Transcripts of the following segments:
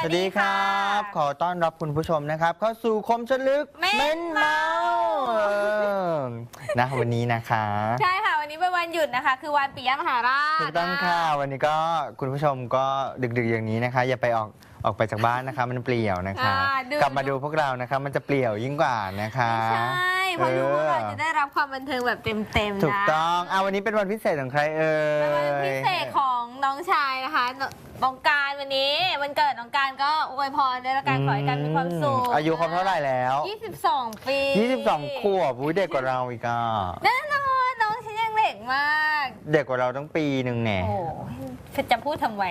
สวัสดีครับ ขอต้อนรับคุณผู้ชมนะครับ เข้าสู่คมชลึกเม้นเมาเออนะวันนี้นะคะ ใช่ค่ะวันนี้เป็นวันหยุดนะคะ คือวันปิยมหาราชถูกต้องค่ะวันนี้ก็คุณผู้ชมก็ดึกๆอย่างนี้นะคะ อย่าไปออก ออกไปจากบ้านนะคะ มันเปลี่ยวนะคะ อ่าดู กลับมาดูพววกเรานะคะ มันจะเปลี่ยวยิ่งกว่านะคะ ใช่เพราะดูพวกเราจะได้รับความบันเทิงแบบเต็มๆนะถูกต้องอะวันนี้เป็นวันพิเศษของใครเอ่ยเป็นวันพิเศษของน้องชายนะคะน้องการวันนี้วันเกิดน้องการก็อวยพรด้วยละกันขอให้การมีความสุขอายุครบเท่าไหร่แล้ว 22 ปี22ขวบอุ๊ยเด็กกว่าเราอีกอะ แน่นอนน้องฉันยังเด็กมาก เด็กกว่าเราต้องปีหนึ่งแน่ โอ้ยจะพูดทำไม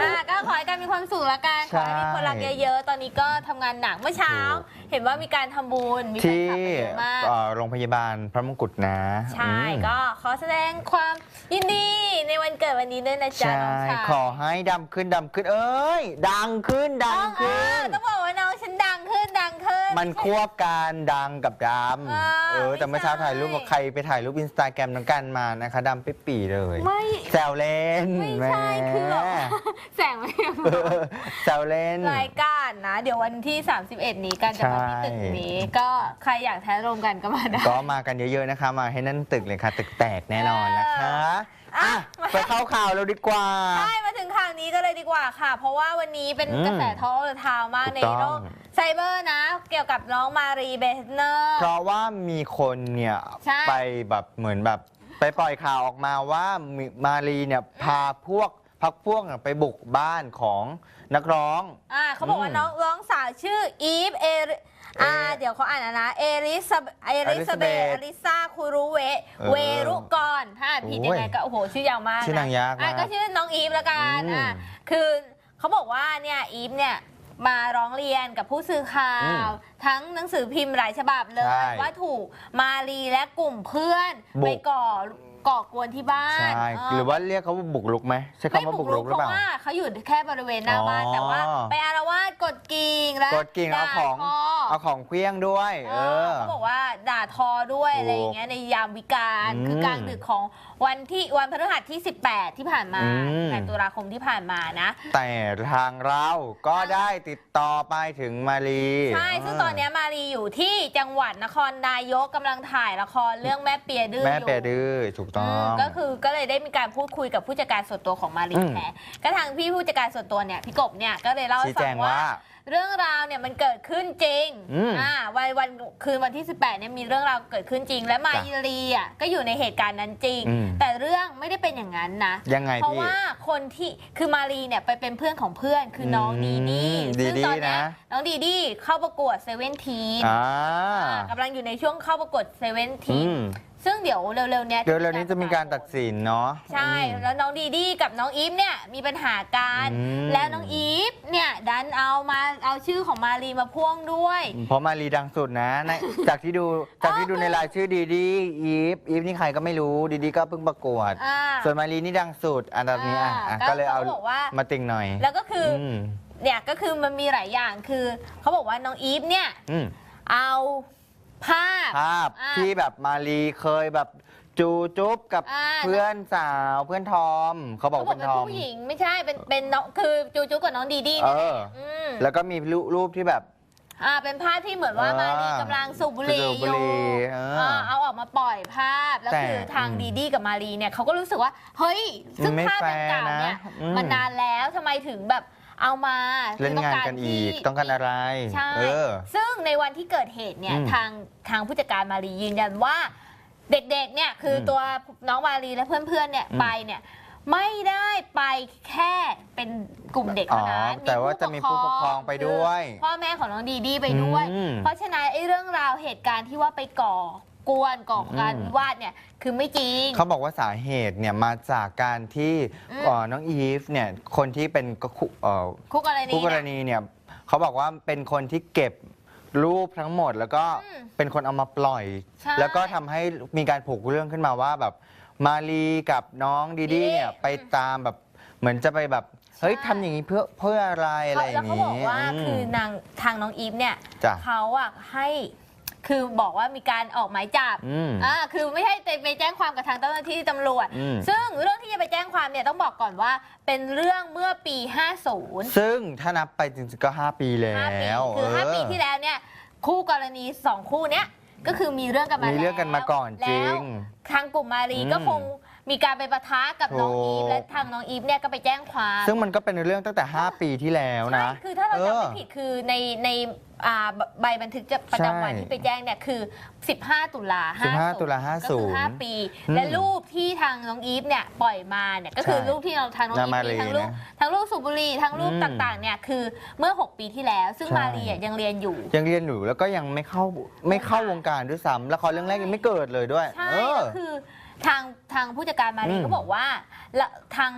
อะก็ขอให้การมีความสุขละกัน ขใช่ อให้มีคนรักเยอะๆ ตอนนี้ก็ทำงานหนักเมื่อเช้าถูกเห็นว่ามีการทำบุญ มีแฟนที่คลับไปเยอะมาก เอ่อโรงพยาบาลพระมงกุฎนะใช่ อืมก็ขอแสดงความยินดีในวันเกิดวันนี้ด้วยนะจ๊ะใช่น้องชายขอให้ดำขึ้นดำขึ้นเอ้ย ดังขึ้นดัต้งองเอขึ้อน ต้องบอก มันควบการดังกับดอ่าำเออ แต่ไม่เมื่อเช้าใช่ ถ่ายรูปกับใครไปถ่ายรูปอินสตาแกรมน้องกันมานะคะดำไปปีเลย ไม่ แซวเล่นไม่ใช่แหคือแบบ แสงไม่พเอออแซวเล่น รายการนะ เดี๋ยววันที่ 31 นี้กันจะมาที่ตึกนี้ ก็ใครอยากแท้รวมกันก็มาได้ ก็มากันเยอะๆนะคะ มาให้นั่นตึกเลยค่ะ ตึกแตกแน่นอนนะคะ อะ อะ ไปเข้าข่าวเราดีกว่าใช่มา ถึงข่าวนี้ก็เลยดีกว่าค่ะ เพราะว่าวันนี้เป็นอืมกระแสท้องทาวมากถูกในต้องโลกไซเบอร์นะ เกี่ยวกับน้องมารีเบสเนอร์ เพราะว่ามีคนเนี่ยใช่ไปแบบเหมือนแบบไปปล่อยข่าวออกมาว่ามีมารีเนี่ยพาพวกพักพวกเนี่ยไปบุกบ้านของนักร้อง อ่าเขาบอกว่าอืมน้องร้องสาวชื่ออีฟเอริ อ่าเอเดี๋ยวเขาอ่านนะนะเอริซาเอริซาเบ Elizabeth เอริซาคูรุเวเออเวรุกรถ้าอ่านผิดโอ้ยยังไงก็โอ้โหชื่อยาวมากชื่อนางยากอะมากก็ชื่อน้องอีฟละกันอืมอ่าคือเขาบอกว่าเนี่ยอีฟเนี่ยมาร้องเรียนกับผู้สื่อข่าอืมวทั้งหนังสือพิมพ์หลายฉบับเลใช่ย ว่าถูกมารีและกลุ่มเพื่อนบุก ไปก่อ ก่อกวนที่บ้านใช่เหรือว่าเรียกเขาว่าบุกรุกไหมใช่ไม่คำว่าบุบุกกรุรุกกหเพรือเปราะล่าว่าเขาอยู่แค่บริเวณหน้าบ้านอ๋อ แต่ว่า ไปอารวาสกดกิ่งและกดกิ่งเอาของด่ทเอาของเคลี้ยงด้วย เอเออ อเขาบอกว่าด่าทอด้วยถูกอะไรอย่างเงี้ยในยามวิกาลอืมคือกลางดึกของวันที่วันพฤหัสที่ 18 ที่ผ่านมาอืม 8ตุลาคมที่ผ่านมานะ แต่ทางเราก็ได้ติดต่อไปถึงมารีใช่ ซึ่งตอนเนี้ยมารีอยู่ที่จังหวัดนครนายกกำลังถ่ายละครเรื่องแม่เปียดื้อแม่อยู่ เปรดื้อถูกต้ออืมงก็คือก็เลยได้มีการพูดคุยกับผู้จัดการส่วนตัวของมารีอืมแทนก็ทางพี่ผู้จัดการส่วนตัวเนี่ยพี่กบเนี่ยก็เลยเล่าให้ชี้ฟัแจงงว่าว่าเรื่องราวเนี่ยมันเกิดขึ้นจริงอืมวันวันคืนวันที่ 18เนี่ยมีเรื่องราวเกิดขึ้นจริง และมาจ้ะยรีอะก็อยู่ในเหตุการณ์นั้นจริงอืมแต่เรื่องไม่ได้เป็นอย่างนั้นนะ ยังไงเพราะพี่ว่าคนที่คือมารีเนี่ยไปเป็นเพื่อนของเพื่อนคือน้องอืมดีดีดีซึ่งดีตอนเนี้ยนะน้องดีดีเข้าประกวดเซเว่นทีนอ่ากำลังอยู่ในช่วงเข้าประกวดเซเว่นทีอืนม ซึ่งเดี๋ยวเร็วๆเนี้ยเดี๋ยวเร็วนี้จะมีการตัดสินเนาะ ใช่อืมแล้วน้องดีดีกับน้องอีฟเนี่ยมีปัญหากันอืม แล้วน้องอีฟเนี่ยดันเอามาเอาชื่อของมารีมาพ่วงด้วย เพราะมารีดังสุดนะในจากที่ดูจากที่ดูในรายชื่อดีดีอีฟอีฟนี่ใครก็ไม่รู้ดีดีก็เพิ่งประกวด อ่า ส่วนมารีนี่ดังสุดอันดับนี้อะอะอ่าก็เลยเอาก็บอกว่า มาติงหน่อยแล้วก็คืออมเนี่ยก็คือมันมีหลายอย่างคือเขาบอกว่าน้องอีฟเนี่ย อืม เอา ภาพภาพอ่าที่แบบมารีเคยแบบจูจุ๊บกับอ่า เพื่อนสาวเพื่อนทอม เขาบอกเขาบอกเป็นเป็นทอม ผู้หญิงไม่ใช่เป็นเป็นน้องคือจูจูกับน้องดีดีเอเนี่ยแหละออืมแล้วก็มีรูปรูปที่แบบ อ่าเป็นภาพที่เหมือนว่าอ่ามารีกำลังสูบบุหรี่สูบบุอหรี่ยู่เอออ่าเอาออกมาปล่อยภาพแล้วแต่คือทางอืมดีดีกับมารีเนี่ยเขาก็รู้สึกว่า เฮ้ยซึ่งไม่ภาพดังกล่าวเนี่ยแฟร์นะอืม มันนานแล้วทำไมถึงแบบ เอามาเล่นงานกันอีกที่ต้องการอะไรใช่เออซึ่งในวันที่เกิดเหตุเนี่ยอืมทางทางผู้จัดการมารียืนยันว่าเด็กๆเนี่ยคืออมตัวน้องมารีและเพื่อนๆเนี่ยอืมไปเนี่ยไม่ได้ไปแค่เป็นกลุ่มเด็กเท่านั้นอ๋อแต่ว่าจะมีผู้ปกครองไปด้วยคือพ่อแม่ของน้องดีดีไปด้วยอืมเพราะฉะนั้นไอ้เรื่องราวเหตุการณ์ที่ว่าไปก่อ กวนก่อการอืมวิวาทเนี่ยคือไม่จริง เขาบอกว่าสาเหตุเนี่ยมาจากการที่อืม เอ่อน้องอีฟเนี่ยคนที่เป็นคู่เอ่อคู่กรณีคู่กรเนี่ย ณีเนี่ยเขาบอกว่าเป็นคนที่เก็บรูปทั้งหมด แล้วก็อืมเป็นคนเอามาปล่อย ใช่แล้วก็ทำให้มีการผูกเรื่องขึ้นมาว่าแบบมารีกับน้องดีดีดีดีเนี่ยไปตามแบบเหมือนจะไปแบบเฮ้ยใช่ ทำอย่างนี้เพื่อเพื่ออะไรอะไรอแล้วย่างเขาบอกว่าอืมคือนางทางน้องอีฟเนี่ยจ้ะ เขาอะให้ คือบอกว่ามีการออกหมายจับอืมอ่าคือไม่ใช่ไปแจ้งความกับทางเจ้าหน้าที่ตำรวจอืมซึ่งเรื่องที่จะไปแจ้งความเนี่ยต้องบอกก่อนว่าเป็นเรื่องเมื่อปี 50 ซึ่งถ้านับไปจริงๆก็ 5 ปีแล้5ปีวคือเ5ปีที่แล้วเนี่ยคู่กรณีสองคู่เนี้ยก็คือมีเรื่องกันมามีมีเรื่องกันมาก่อนจริงทางกลุ่มมารีอืมก็คง มีการไปปะทะกับน้องถูก อีฟและทางน้องอีฟเนี่ยก็ไปแจ้งความซึ่งมันก็เป็นเรื่องตั้งแต่ 5 ปีที่แล้วนะ ใช่คือถ้าเราจำไม่เออผิดคือในในอ่าใบบันทึกประจำวันใช่ที่ไปแจ้งเนี่ยคือ 15 ตุลา15ตุลาก็คือ50 5ปีอืมและรูปที่ทางน้องอีฟเนี่ยปล่อยมาเนี่ยก็คือใช่รูปที่เราทางน้องอีฟนามามีรีทั้งรูปนะทั้งรูปสูบบุหรี่ทั้งรูปอืมต่างๆเนี่ยคือเมื่อ 6 ปีที่แล้ว ซึ่งใช่ มารีอะยังเรียนอยู่ ยังเรียนอยู่แล้วก็ยังไม่เข้าไม่เข้าวงการด้วยซ้ำละครเรื่องแรกยังไม่เกิดเลยด้วย ใช่เออ ก็คือ ทางทางผู้จัดการมารีอืม ก็บอกว่าละทาง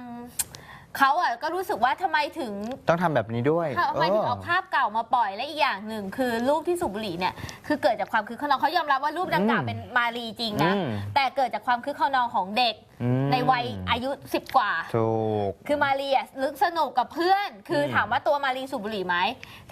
เขาอะก็รู้สึกว่าทำไมถึงต้องทำแบบนี้ด้วยทำไมถึงเอเอาอภาพเก่ามาปล่อยและอีกอย่างหนึ่ง คือรูปที่สูบบุหรี่เนี่ยคือเกิดจากความคึกขนองเขายอมรับว่ารูปดังกล่าวอืมเป็นมารีจริงนะ อืม แต่เกิดจากความคึกขนองของเด็กอืมในวัยอายุ 10 กว่า ถูก คือมารีอะลึกสนุกกับเพื่อน คืออมถามว่าตัวมารีสูบบุหรี่ไหม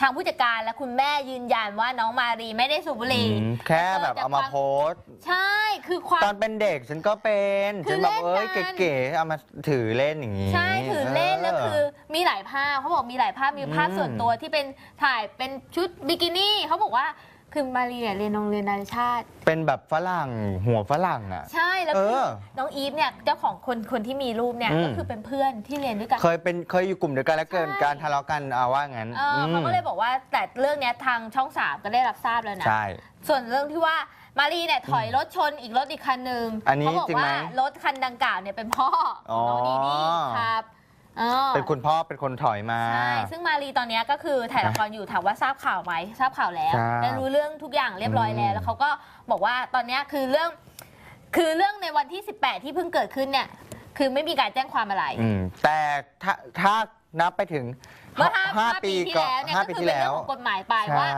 ทางผู้จัดการและคุณแม่ยืนยันว่าน้องมารีไม่ได้สูบบุหรี่อืมแค่แบบเอามาโพสต์ ใช่ คือความ ตอนเป็นเด็กฉันก็เป็นคือฉันแบบเอ้ยเล่นกัน เก๋ๆเอามาถือเล่นอย่างนี้ ใช่ถือเล่นแล้วคือมีหลายภาพเขาบอกมีหลายภาพมีภาพอืมส่วนตัวที่เป็นถ่ายเป็นชุดบิกินี่เขาบอกว่า คือมารีเนี่ยเรียนโรงเรียนนานาชาติ เป็นแบบฝรั่งหัวฝรั่งอะ ใช่แล้วเอคืออน้องอีฟเนี่ยเจ้าของคนคนที่มีรูปเนี่ยอืม ก็คือเป็นเพื่อนที่เรียนด้วยกัน เคยเป็นเคยอยู่กลุ่มเดียวกันแล้วเกิดใช่ การทะเลาะกันเอาว่างั้นเออเขาก็เลยบอกว่าแต่เรื่องเนี้ยทางช่องสามก็ได้รับทราบแล้วนะ ใช่ ส่วนเรื่องที่ว่ามารีเนี่ยถอยรถชนอีกรถอีกคันหนึ่งอันนี้เขาบอกจริงไหมว่ารถคันดังกล่าวเนี่ยเป็นพ่อของน้องอ๋อดีดีครับ เออเป็นคุณพ่อเป็นคนถอยมา ใช่ซึ่งมารีตอนเนี้ยก็คือถ่ายละครอยู่ถามว่าทราบข่าวไหมทราบข่าวแล้วทราบและรู้เรื่องทุกอย่างเรียบร้อยแล้ว อืม แล้วเขาก็บอกว่าตอนเนี้ยคือเรื่อง คือเรื่องในวันที่ 18 ที่เพิ่งเกิดขึ้นเนี่ย คือไม่มีการแจ้งความอะไร อืมแต่ถ้าถ้านับไปถึงเมื่อห้าห้าห้าปีที่แล้วเนี่ยห้าก็ปีคือที่เป็นแล้เรื่อวงของกฎหมายไปใช่ว่า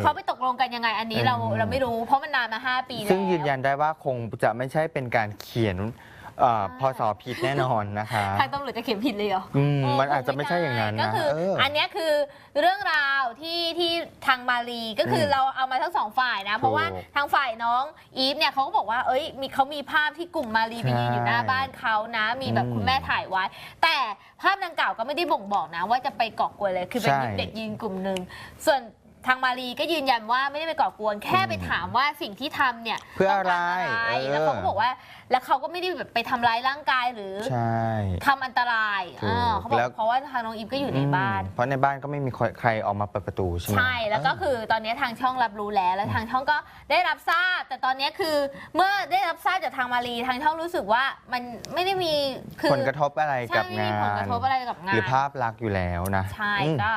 เขาไปตกลงกันยังไงอันนี้เราอืม เราไม่รู้เพราะมันนานมา 5 ปีแล้ว ซึ่งยืนยันได้ว่าคงจะไม่ใช่เป็นการเขียน เอ่อใช่พศผิดแน่นอนนะคะ ทางตำรวจจะเขียนผิดเลยเหรออืมเมันอาจจะไม่ใช่อย่างนั้นก็นะคือ เอออันเนี้ยคือเรื่องราวที่ที่ทางมารีก็คืออมเราเอามาทั้งสองฝ่ายนะ เพราะว่าถูกทางฝ่ายน้องอีฟเนี่ยเขาก็บอกว่า เอ้ยมีเขามีภาพที่กลุ่มมารีไปยืนอยู่หน้าใช่บ้านเขานะ มีแบบอืมคุณแม่ถ่ายไว้ แต่ภาพดังกล่าวก็ไม่ได้บ่งบอกนะ ว่าจะไปก่อกวนเลยคือเป็นใช่ เด็กยืนกลุ่มหนึ่งส่วน ทางมารีก็ยืนยันว่าไม่ได้ไปก่อกวน แค่ไปถามว่าสิ่งที่ทำเนี่ยเพื่ออะไรต้งการอะไร เออ แล้วเขาก็บอกว่า แล้วเขาก็ไม่ได้แบบไปทำร้ายร่างกายหรือใช่ ทำอันตรายถูกอ่าเขาบอกแล้วเพราะว่าทางน้องอีฟก็อยู่ในบ้าน อืมเพราะในบ้านก็ไม่มีใครออกมาเปิดประตูใช่ไหม ใช่แล้วก็คือตอนนี้ทางช่องรับรู้แล้วแล้วทางช่องก็ได้รับทราบ แต่ตอนนี้คือเมื่อได้รับทราบจากทางมารีทางช่องรู้สึกว่ามันไม่ได้มีคือผลกระทบอะไรใช่กับไม่งามีผลกนระทบอะไรกับงาน หรือภาพลักษณ์อยู่แล้วนะใช่อืม ก็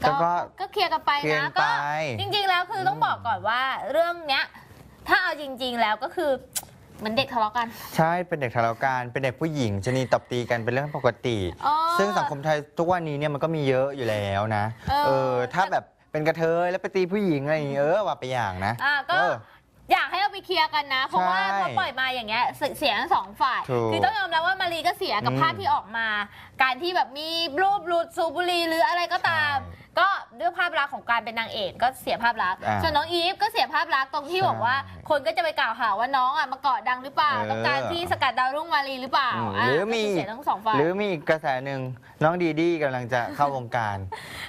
แต่ก็ก็เคลียร์กันไปเคลียร์นะไป ก็จริงๆแล้วคือต้องบอกก่อนว่าเรื่องเนี้ย ถ้าเอาจริง ๆ แล้วก็คือเหมือนเด็กทะเลาะกันใช่เป็นเด็กทะเลาะกันเป็นเด็กผู้หญิงชนีตบตีกันเป็นเรื่องปกติ อ๋อ ซึ่งสังคมไทยทุกวันนี้เนี่ยมันก็มีเยอะอยู่แล้วนะเออเออ ถ้าแบบเป็นกระเทยแล้วไปตีผู้หญิงอะไรอย่างเงี้ยเออว่าไปอย่างนะอะก็ เออ อยากให้เอาไปเคลียร์กันนะ เพราะว่าใช่พอปล่อยมาอย่างเงี้ยเสียเสียทั้งสองฝ่าย ถูกคือต้องยอมรับว่ามารีก็เสียกับอืมภาพที่ออกมา การที่แบบมีรูปหลุดสูบบุหรีหรืออะไรก็ตาม ใช่ ก็ด้วยภาพลักษณ์ของการเป็นนางเอกก็เสียภาพลักษณ์อ่าส่วนน้องอีฟก็เสียภาพลักษณ์ตรงที่ใช่บอกว่า คนก็จะไปกล่าวหาว่าน้องอะมาเกาะดังหรือเปล่า เออต้องการที่สกัดดาวรุ่งมารีหรือเปล่าอืมอะหรือมี ก็เสียทั้งสองฝ่าย หรือมีอีกกระแสหนึ่งน้องดีดี้กำลังจะเข้าวงการ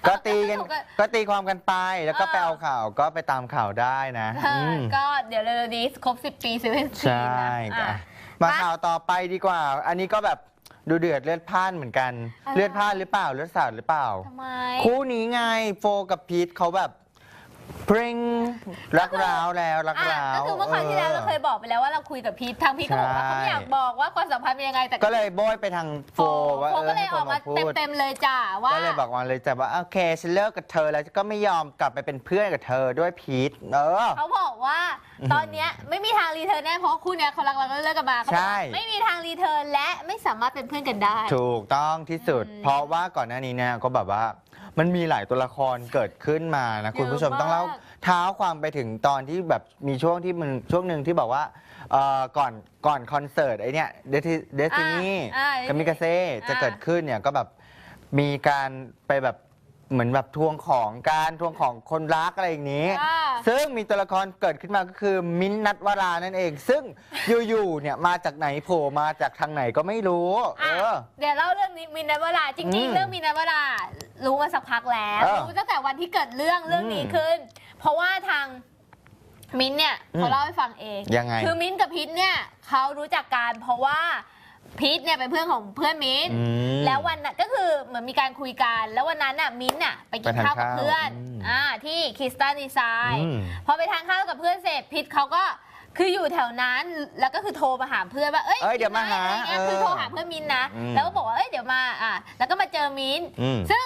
ก็ตีกันถูกอะก็ตีความกันไปแล้วก็เออ ไปเอาข่าวก็ไปตามข่าวได้นะเอออม ก็เดี๋ยวเร็วๆนี้ครบ 10 ปีเซเว่นใช่นะอะ อะมามาข่าวต่อไปดีกว่า อันนี้ก็แบบ ดูเดือดเลือดพล่านเหมือนกันอะไรเลือดพล่านหรือเปล่าเลือดสาดหรือเปล่า ทำไม คู่นี้ไงโฟกับพีทเขาแบบ พริงรักร้าวแล้วรักอะร้าว ก็คือเมื่อคราวที่แล้วเราเคยบอกไปแล้วว่าเราคุยกับพีททางพีทก็บอกว่าใช่เขาไม่อยากบอกว่าความสัมพันธ์เป็นยังไงแต่ก็เลยโบยไปทางโฟโฟว่าโฟเออก็เลให้ยโฟออกมามาพูดเต็มๆเลยจ้าว่าก็เลยบอกมาเลยจ้ะว่าโอเคฉันเลิกกับเธอแล้วก็ไม่ยอมกลับไปเป็นเพื่อนกับเธอด้วยพีทเออเขาบอกว่าตอนเนี้ยไม่มีทางรีเทิร์นแน่เพราะว่าคู่เนี้ยเขารักเราก็เลิกกันมาเขาบอกว่าใช่ไม่มีทางรีเทิร์นและไม่สามารถเป็นเพื่อนกันได้ ถูกต้องที่สุดอืมเพราะว่าก่อนหน้านี้เนี่ยก็แบบว่า มันมีหลายตัวละครเกิดขึ้นมานะคุณผู้ชมเยอะมากต้องเล่าเท้าความไปถึงตอนที่แบบมีช่วงที่มันช่วงหนึ่งที่บอกว่าเอ่อก่อนก่อนคอนเสิร์ตไอเนี่ยเดซินี่อ่ากับมิกาเซ่จะอ่าเกิดขึ้นเนี่ยก็แบบมีการไปแบบ เหมือนแบบทวงของการทวงของคนรักอะไรอย่างนี้ อ่า ซึ่งมีตัวละครเกิดขึ้นมาก็คือมิ้นท์นัทวรานั่นเอง ซึ่งอยู่ๆเนี่ยมาจากไหนโผล่มาจากทางไหนก็ไม่รู้ เออ เดี๋ยวเล่าเรื่องนี้มินท์นัทวราจริงอืมๆ เรื่องมินท์นัทวรารู้มาสักพักแล้ว เออรู้ตั้งแต่วันที่เกิดเรื่องเรื่องนี้อืมขึ้น เพราะว่าทางมิ้นท์เนี่ยอืมเขาเล่าให้ฟังเอง ยังไง คือมิ้นท์กับพิษเนี่ยเขารู้จักกันเพราะว่า พิษเนี่ยเป็นเพื่อนของเพื่อนมิ้นท์อืม แล้ววันนั้นก็คือเหมือนมีการคุยกัน แล้ววันนั้นน่ะมิ้นท์น่ะไปกินไปทานข้าวกับข้าวเพื่อนอืม อ่าที่คิสตันดีไซน์อืม พอไปทานข้าวกับเพื่อนเสร็จพิษเขาก็คืออยู่แถวนั้นแล้วก็คือโทรมาหาเพื่อนว่าเอ้ยเอ้ยเดี๋ยวมาหาอะไรเงี้ยเออคือโทรหาเพื่อนมินนะอืม แล้วก็บอกว่าเอ้ยเดี๋ยวมาอะแล้วก็มาเจอมินอืม ซึ่ง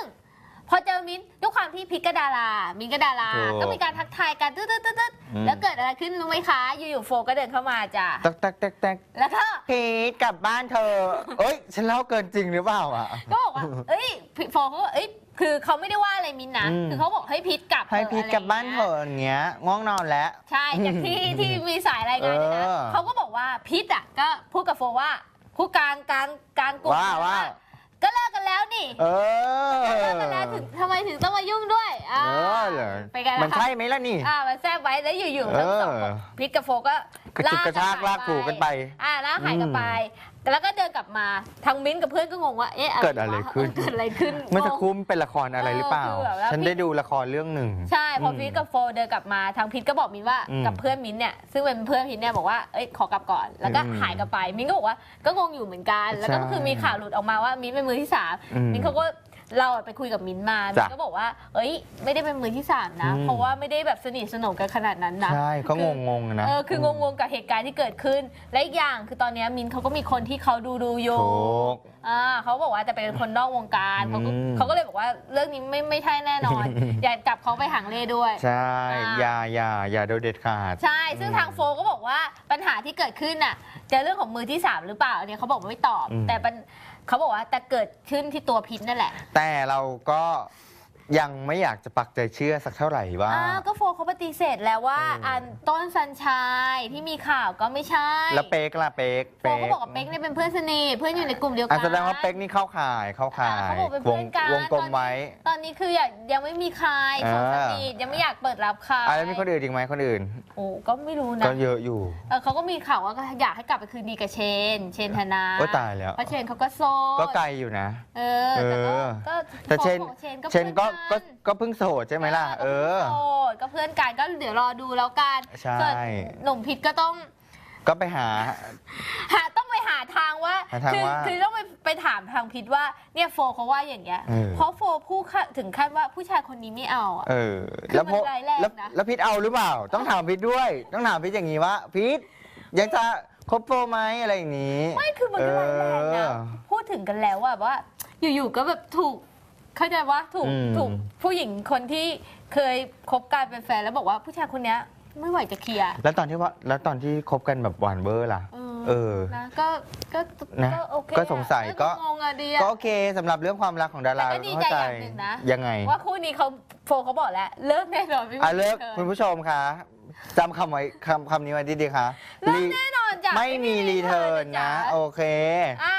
พอเจอมินด้วยความที่พิษก็ดารา มินก็ดารา ถูก ก็มีการทักทายกันตึ๊ดตึ๊ดตึ๊ดตึ๊ดอืมแล้วเกิดอะไรขึ้นรู้ไหมคะ อยู่ๆโฟก็เดินเข้ามาจ้ะตักตักตักตักแล้วก็พีทกลับบ้านเธอ เอ้ย ฉันเล่าเกินจริงหรือเปล่าอะ ก็บอกว่า เอ้ยโฟเขาก็เอ้ย คือเขาไม่ได้ว่าอะไรมินนะ อืม คือเขาบอกให้พิษกลับให้เถอะพีทกลับบ้านเถอะไรอย่งงี้ยอะอย่างเงี้ย ง่วงนอนแล้ว ใช่ จากที่ที่มีสายรายงานเนี่ยนะเออเขาก็บอกว่าพิษอะก็พูดกับโฟว่าพูดกลางกลางกลางกลุ่มว่าเลยว่า ก็เลิกกันแล้วนี่เออเลิกกันแล้วถึงทำไมถึงต้องมายุ่งด้วยเออ่าอเหรอไปกันมันนะคะใช่ไหมล่ะนี่ อ่ามันแทรกไว้แล้วอยู่ๆเออทั้งสองคนพิษกับโฟก็กระจุกกระชากลากถูกันไป อ่าแล้วหายกันไป แล้วก็เดินกลับมาทางมิ้นท์กับเพื่อนก็งงว่าเอ๊ะเกิดอะไรวขึ้น เกิดอะไรขึ้นเมื่อสักงงครู่เป็นละครอะไรหรือเปล่า เออคือแบบว่า ฉันพี่ได้ดูละครเรื่องหนึ่ง ใช่พออมพีทกับโฟเดินกลับมาทางพีทก็บอกมินว่าอืมกับเพื่อนมินเนี่ยซึ่งเป็นเพื่อนพีทเนี่ยบอกว่าเอ้ยขอกลับก่อนแล้วก็อืมหายกลับไป มินก็บอกว่าก็งงอยู่เหมือนกัน แล้วก็ใช่คือมีข่าวหลุดออกมาว่ามินเป็นมือที่สามอืม มินเขาก็ เราอะไปคุยกับมินมามิจ้ะนก็บอกว่า เอ้ย ไม่ได้เป็นมือที่สามนะอืมเพราะว่าไม่ได้แบบสนิทสนมกันขนาดนั้นนะ ใช่เขางงงๆนะ เออคืองงๆกับเหตุการณ์ที่เกิดขึ้น และอีกอย่างคือตอนเนี้ยมินเขาก็มีคนที่เขาดูดูๆอยู่ถูกอ่าเขาบอกว่าจะเป็นคนนอกวงการเขาก็อืม เขาก็เลยบอกว่าเรื่องนี้ไม่ไม่ใช่แน่นอน อย่าจับเขาไปหางเลด้วย ใช่อ่าอย่าอย่าอย่าโดยเด็ดขาด ใช่ ซึ่งทางโฟก็บอกว่าปัญหาที่เกิดขึ้นน่ะจะเรื่องของมือที่ 3 หรือเปล่าอันนี้เขาบอกว่าไม่ตอบ อืมแต่ปัญ เขาบอกว่าแต่เกิดขึ้นที่ตัวพิษนั่นแหละ แต่เราก็ ยังไม่อยากจะปักใจเชื่อสักเท่าไหร่ว่า อ้าวก็โฟเขาปฏิเสธแล้วว่า เอออั อันต้นสัญชัยที่มีข่าวก็ไม่ใช่แล้วเป๊กล่ะเป๊กโฟก็บอกว่าเป๊กเนี่ยเป็นเพื่อนสนิทเพื่อนอยู่ในกลุ่มเดียวกัอะแสดงว่าเป๊กนี่เข้าข่ายเข้าข่าอ่าย เขาบอกเป็นวเพื่งอนกัน วงกลมไว้ ตอนนี้คืออยากยังไม่มีใครเออ โสดสนิทยังไม่อยากเปิดรับใครอะแล้วมีคนอื่นอีกไหมคนอื่น โอ้ก็ไม่รู้นะก็เยอะอยู่ เออเขาก็มีข่าวว่าก็อยากให้กลับไปคืนดีกับเชน เชนธนาก็ตายแล้ว เพราะเชนเขาก็โสดก็ไกลอยู่นะ เออแต่ก็เออ ก็แต่เชน โฟเชนก็เชนก็ก็เพื่อนนก็เพิ่งโสดใช่ไหมล่ะ เออก็โสดก็เพื่อนกันก็เดี๋ยวรอดูแล้วกันใช่ส่วนหนุ่มพิษก็ต้อง ก็ไปหา หาต้องไปหาทางว่า หาทางคืว่า คือต้องไปไปถามทางพิษว่าเนี่ยโฟเขาว่าอย่างเงี้ย เออ เพราะโฟพูดค่ะถึงขั้นว่าผู้ชายคนนี้ไม่เอาอะเออคือแล้วพมันร้ายแรงแล้วนะแล้วพิษเอาหรือเปล่า ต้องถามพิษด้วย ต้องถามพิษอย่างนี้ว่าพิษยังจะคบโฟไหมอะไรอย่างนี้ ไม่คือมันก็ร้ายแรงนะเออพูดถึงกันแล้วว่าแบบว่า อยู่ๆก็แบบถูก เข้าใจว่าถูกอืม ถูกผู้หญิงคนที่เคยคบกันเป็นแฟนแล้วบอกว่าผู้ชายคนเนี้ยไม่ไหวจะเคลียร์ แล้วตอนที่ว่าแล้วตอนที่คบกันแบบหวานเบอร์ล่ะเออเออ นะก็ก็นะก็โอเคก็สงสัยอะก็ งงอะดีอะ ก็โอเคสำหรับเรื่องความรักของดาราแต่ก็ดีเข้าใจใจอย่างหนึ่งนะ ยังไงว่าคู่นี้เขาโฟเขาบอกแล้ว เลิกแน่นอนไม่มีอะเลิกธอคุณผู้ชมคะจำคำไว้คำคำนี้ไว้ดีๆค่ะเลิกแน่นอนจ้ะไม่มีรีเทิร์นนะจ๊โอเค อะ